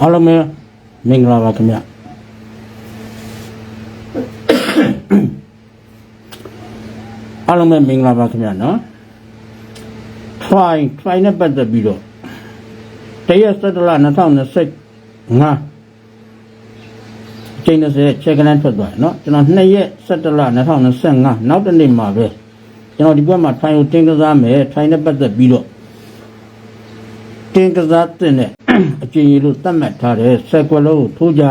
အားလုံးပဲမင်္ဂလာပါခင်ဗျအားလုံးပဲမင်္ဂလာပါခင်ဗျနော် try try နဲ့ပတ်သက်ပြီးတော့တရက်စက်တလ2025ချိန်20ချက်ကလန်းထွက်သွားတယ်နော်ကျွန်တော်2ရက်စက်တလ2025နောက်တစ်နေ့မှာပဲကျွန်တော်ဒီဘက်မှာ try ကိုတင်ကစားမယ် try နဲ့ပတ်သက်ပြီးတော့တင်ကစားတဲ့နဲ့ အကျဉ်းကြီးလို့သတ်မှတ်ထားတဲ့ဆက်ကွက်လုံးကိုထိုးကြ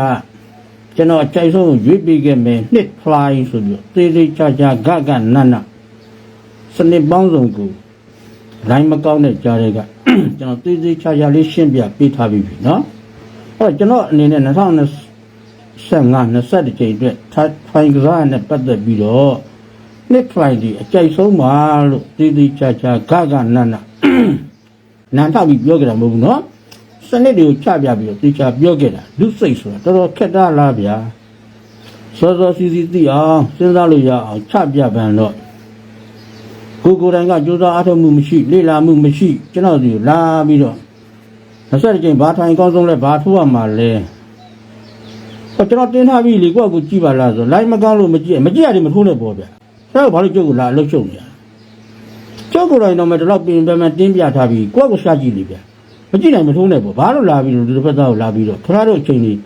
ကျွန်တော်အကြိုက်ဆုံးရွေးပြီးခဲ့မယ်နှစ် fly ဆိုပြီးတော့သေးသေးချာချာဂဂနနစနစ်ပေါင်းစုံကို လိုင်းမကောင်းတဲ့ကြားတွေက ကျွန်တော်သေးသေးချာချာလေးရှင်းပြပေးထားပြီးပြီเนาะအဲ့တော့ကျွန်တော်အနေနဲ့2025 20ကြိမ်အတွက်ဖိုင်ကစားနဲ့ပတ်သက်ပြီးတော့နှစ်ဖိုင်ဒီအကြိုက်ဆုံးပါလို့သေးသေးချာချာဂဂနန နန်ထောက်ပြီးပြောကြတာမဟုတ်ဘူးเนาะ စနစ်တွေကိုချပြပြီးတော့သေချာပြောခဲ့တာလူစိတ်ဆိုတာတော်တော်ခက်တာလားဗျာစောစောစီစီသိအောင်စဉ်းစားလို့ရအောင်ချပြပန်တော့ကိုယ်ကိုယ်တိုင်ကကြိုးစားအားထုတ်မှုမရှိလေ့လာမှုမရှိကျွန်တော်ဒီလာပြီးတော့20ကြိမ်ဘာထိုင်ကောင်းဆုံးလဲဘာထိုးရမှာလဲဟောကျွန်တော်တင်းထားပြီးလေကိုယ့်အကူကြည့်ပါလားဆိုလိုက်မကောင်းလို့မကြည့်မကြည့်ရတယ်မထိုးနဲ့ပေါ့ဗျဆရာကဘာလို့ကြုတ်ကိုလာလှုပ်ရှုပ်နေရကျုပ်ကိုယ်တိုင်တော့မတော်ပြင်ပန်းတင်းပြထားပြီးကိုယ့်ကိုရှာကြည့်လေဗျမ ကြည့်နိုင်မထိုးနဲ့ပေါ့ဘာလို့လာပြီးတော့ဒီတစ်ဖက်သားကိုလာပြီးတော့ခင်ဗျားတို့အချိန်ကြီး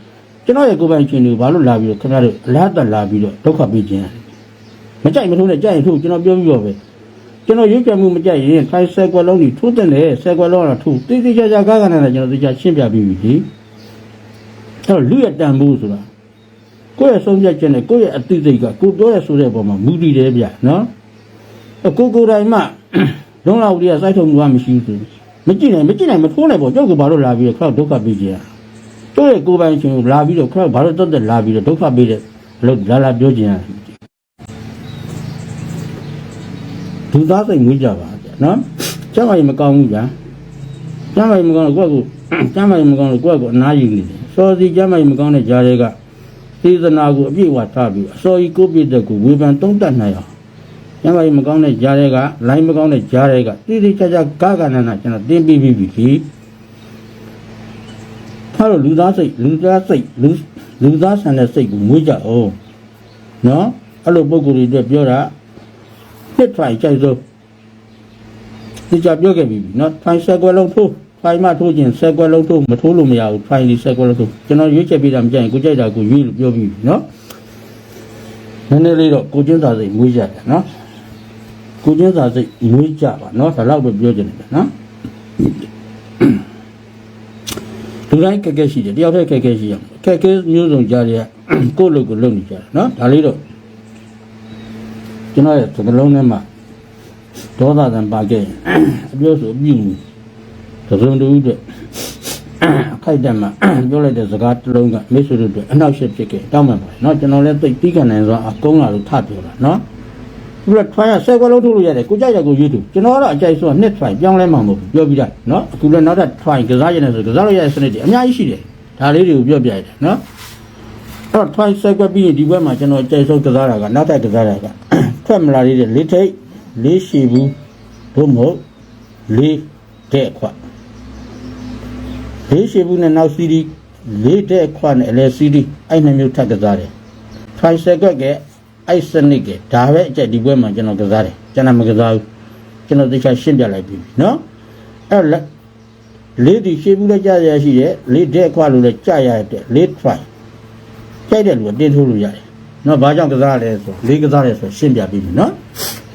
ကျွန်တော်ရဲ့ကိုယ်ပိုင်အချိန်ကြီးဘာလို့လာပြီးတော့ခင်ဗျားတို့အလားတက်လာပြီးတော့ဒုက္ခပေးခြင်းမကြိုက်မထိုးနဲ့ကြိုက်ရင်ထိုးကျွန်တော်ပြောပြီးတော့ပဲကျွန်တော်ရွေးချယ်မှုမကြိုက်ရင်ထိုင်ဆယ်ကွက်လုံးကြီးထိုးတဲ့လေဆယ်ကွက်လုံးတော့ထိုးတိတိကျကျကားကနေလည်းကျွန်တော်တိကျရှင်းပြပြီးပြီဒီအဲ့တော့လူရတန်ဖို့ဆိုတာကိုယ့်ရဲ့ဆုံးဖြတ်ချက်နဲ့ကိုယ့်ရဲ့အသိစိတ်ကကိုပြောရဆိုတဲ့ပုံမှာမူတည်တယ်ဗျနော်အဲ့ကိုကိုယ်တိုင်မှလုံးလောက်တည်းကစိုက်ထုံမှုကမရှိဘူးဆို မကြည့်နိုင်မကြည့်နိုင်မထိုးနိုင်ပေါ့ကြောက်ကဘာလို့လာပြီးတော့ခရောက်ဒုက္ခပေးကြရတို့ရဲ့ကိုယ်ပိုင်ရှင်ကိုလာပြီးတော့ခရောက်ဘာလို့တက်တက်လာပြီးတော့ဒုက္ခပေးတဲ့အလုပ်လာလာပြောကြရဒုသားစိတ်ငွေးကြပါဗျာနော်ကျမ်းမာရင်မကောင်းဘူးဗျာကျမ်းမာရင်မကောင်းလို့ကိုယ့်ကိုကျမ်းမာရင်မကောင်းလို့ကိုယ့်ကိုအနားယူနေတယ်စောစီကျမ်းမာရင်မကောင်းတဲ့ဂျာတွေကသေသနာကိုအပြည့်အဝထားပြီးအစောကြီးကိုပြည့်တဲ့ကိုဝေဖန်တုံးတက်နိုင်အောင် ကျမ်းမာရင်မကောင်းတဲ့ဂျာတွေကလိုင်းမကောင်းတဲ့ဂျာတွေကတိတိကျကျဂဂနနာကျွန်တော်တင်းပြီးပြီးပြီထားလို့လူသားစိတ်လူသားစိတ်လူလူသားဆန်တဲ့စိတ်ကိုမွေးကြအောင်နော်အဲ့လိုပုံကိုယ်တွေအတွက်ပြောတာတစ်ထိုင်ကြိုက်ဆုံးဒီကြပြောခဲ့ပြီနော်ထိုင်ဆက်ကွက်လုံးထိုးထိုင်မထိုးခြင်းဆက်ကွက်လုံးထိုးမထိုးလို့မရဘူးထိုင်ဒီဆက်ကွက်လုံးထိုးကျွန်တော်ရွေးချက်ပေးတာမကြိုက်ရင်ကိုကြိုက်တာကိုရွေးလို့ပြောပြီးပြီနော်နည်းနည်းလေးတော့ကိုချင်းစာစိတ်မွေးကြတယ်နော် ကိုချင်းစာစိတ်မွေးကြပါနော်ဒါတော့ပဲပြောချင်တယ်နော်လူတိုင်းခက်ခဲရှိတယ်တယောက်တည်းခက်ခဲရှိရမယ်ခက်ခဲမျိုးစုံကြားရကိုယ့်လူကိုလုံနေကြတယ်နော်ဒါလေးတော့ ကျွန်တော်ရဲ့သကလုံးထဲမှာဒေါသတန်ပါခဲ့ရင်အပြောဆိုအပြုသစုံတူအတွက်အခိုက်အတန့်မှာပြောလိုက်တဲ့စကားတစ်လုံးကမိတ်ဆွေတို့အတွက်အနောက်ရှက်ဖြစ်ခဲ့တောင်းပန်ပါတယ်เนาะကျွန်တော်လည်းသိပြီးခံနိုင်စွာအကုန်းလာလို့ထပြောတာเนาะ ပြီးတော့ try ဆယ်ခွက်လုံးထုတ်လို့ရတယ်ကိုကြိုက်ရကိုရွေးသူကျွန်တော်ကတော့အကြိုက်ဆိုတော့နှစ် try ပြောင်းလဲမှာမဟုတ်ဘူးပြောပြီးသားနော်အခုလည်းနောက်ထပ် try ကစားရတယ်ဆိုကစားလို့ရတဲ့စနစ်တွေအများကြီးရှိတယ်ဒါလေးတွေကိုပြောပြရတယ်နော်အဲ့တော့ try ဆယ်ခွက်ပြီးရင်ဒီဘက်မှာကျွန်တော်အကြိုက်ဆုံးကစားတာကနောက်ထပ်ကစားတာကထွက်မလာသေးတဲ့လေးထိတ်လေးရှိဘူးသို့မဟုတ်လေးတဲ့ခွက်လေးရှိဘူးနဲ့နောက်စီးဒီလေးတဲ့ခွက်နဲ့အလဲစီးဒီအဲ့နှစ်မျိုးထပ်ကစားတယ် try ဆယ်ခွက်က အဲ့စနစ်ကဒါပဲအကျက်ဒီပွဲမှာကျွန်တော်ကစားတယ်ကျွန်တော်မကစားဘူးကျွန်တော်တခြားရှင်းပြလိုက်ပြီနော်အဲ့လက်လေးဒီရှိဘူးလည်းကြားရရှိတယ်လေးတဲ့ခွက်လို့လည်းကြားရတဲ့လေး try ကြိုက်တဲ့လူကတင်းထိုးလို့ရတယ်နော်ဘာကြောင့်ကစားလဲဆိုလေးကစားလဲဆိုရှင်းပြပြီးပြီနော်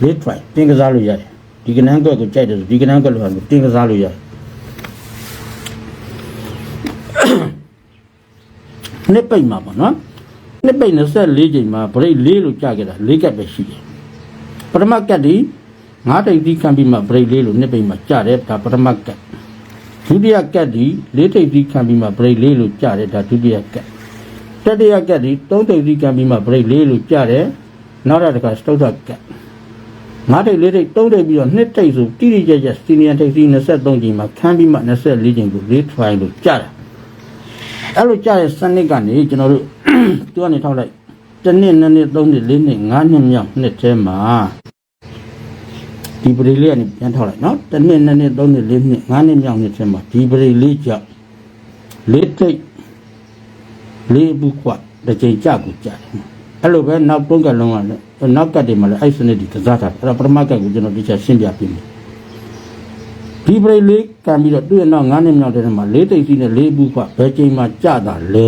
လေး try တင်းကစားလို့ရတယ်ဒီကနန်းကွက်ကိုကြိုက်တယ်ဆိုဒီကနန်းကွက်လို့ဟာတင်းကစားလို့ရတယ်နှစ်ပိတ်မှာပေါ့နော် နှစ်ပိတ်24ချိန်မှာဗရိတ်၄လို့ကြာခဲ့တာ၄ကက်ပဲရှိတယ်ပထမကက်ဒီငါးတိတ်သီးခံပြီးမှဗရိတ်၄လို့နှစ်ပိတ်မှာကြာတယ်ဒါပထမကက်ဒုတိယကက်ဒီ၄တိတ်သီးခံပြီးမှဗရိတ်၄လို့ကြာတယ်ဒါဒုတိယကက်တတိယကက်ဒီသုံးတိတ်စီကံပြီးမှဘရိတ်လေးလို့ကြားတယ်နောက်တစ်ခါစတုတ်ထကက်ငါးတိတ်လေးတိတ်သုံးတိတ်ပြီးတော့နှစ်တိတ်ဆိုတိတိကျကျစီနီယံတိတ်စီ23ချိန်မှာခန်းပြီးမှ24ချိန်ကိုလေး try လို့ကြားတာ အဲ့လိုကြားတဲ့စနစ်ကနေကျွန်တော်တို့သူကနေထောက်လိုက်တစ်နှစ်နှစ်နှစ်သုံးနှစ်လေးနှစ်ငါးနှစ်မြောက်နှစ်ထဲမှာဒီပရိလေးကနေပြန်ထောက်လိုက်နော်တစ်နှစ်နှစ်နှစ်သုံးနှစ်လေးနှစ်ငါးနှစ်မြောက်နှစ်ထဲမှာဒီပရိလေးကြောင့်လေးတိတ်လေးအပုခွတစ်ချိန်ကြကိုကြတယ်အဲ့လိုပဲနောက်တုံးကလုံးကလည်းနောက်ကတ်တွေမှာလည်းအဲ့စနစ်ဒီကစားတာအဲ့တော့ပထမကတ်ကိုကျွန်တော်ဒီချက်ရှင်းပြပေးမယ် ဒီပရိလေးကံပြီးတော့သူ့ရဲ့နောက်9နှစ်မြောက်တဲ့ထဲမှာလေးသိပ်စီနဲ့လေးအပုခွဘယ်ချိန်မှကြတာလဲ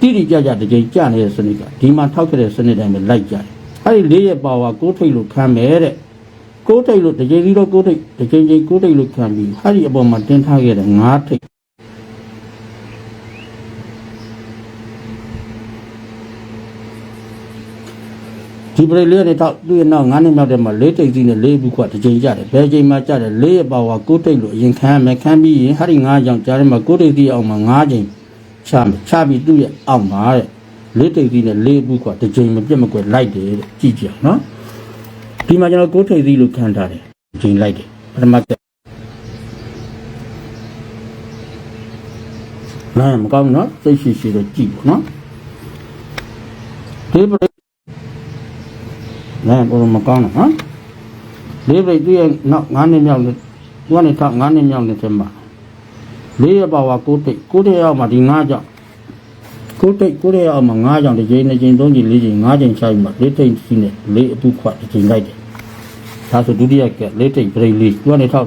တိတိကျကျတစ်ချိန်ကြနေတဲ့စနစ်ကဒီမှာထောက်ခဲ့တဲ့စနစ်တိုင်းပဲလိုက်ကြတယ်အဲ့ဒီလေးရဲ့ပါဝါကိုးထိတ်လို့ခံမယ်တဲ့ကိုးထိတ်လို့တစ်ချိန်စီတော့ကိုးထိတ်တစ်ချိန်ချိန်ကိုးထိတ်လို့ခံပြီးဟာဒီအပေါ်မှာတင်းထားခဲ့တဲ့ငါးထိတ် ဒီပရိလေးနဲ့တော့သူ့ရဲ့နောက်ငါးနှစ်မြောက်တဲ့မှာလေးထိတ်စီနဲ့လေးဘူးခွတစ်ချိန်ကြတယ်ဘယ်ချိန်မှကြတယ်လေးရဲ့ပါဝါကိုးထိတ်လို့အရင်ခံရမယ်ခံပြီးရင်ဟာဒီငါးကြောင့်ကြားထဲမှာကိုးထိတ်စီအောင်မှာငါးချိန်ချမယ်ချပြီးသူ့ရဲ့အောက်မှာတဲ့လေးထိတ်စီနဲ့လေးဘူးခွတစ်ချိန်မပြတ်မကွက်လိုက်တယ်တဲ့ကြည့်ကြအောင်နော်ဒီမှာကျွန်တော်ကိုးထိပ်သီးလို့ခံထားတယ်ချိန်လိုက်တယ်ပထမကနားမကောင်းဘူးနော်သိရှိရှိတော့ကြည့်ပေါ့နော်ဒီပရိ နားဘောမကောင်းတော့နော်ဒီပရိသူရဲ့နောက်9နှစ်မြောက်နေသူကနေထောက်9နှစ်မြောက်နေတဲ့မှာလေးရပါဝါကိုးထိပ်ကိုးထိပ်ရောက်မှာဒီ9ကြောင့်ကိုးထိပ်ကိုးထိပ်ရောက်မှာ9ကြောင့်တစ်ချိန်တစ်ချိန်သုံးချိန်လေးချိန်9ချိန်6ချိန်မှာလေးထိပ်စီးနဲ့လေးအပုခွတစ်ချိန်လိုက်တယ်ဒါဆိုဒုတိယကလေးတိတ်ပရိလေးသူကနေထောက်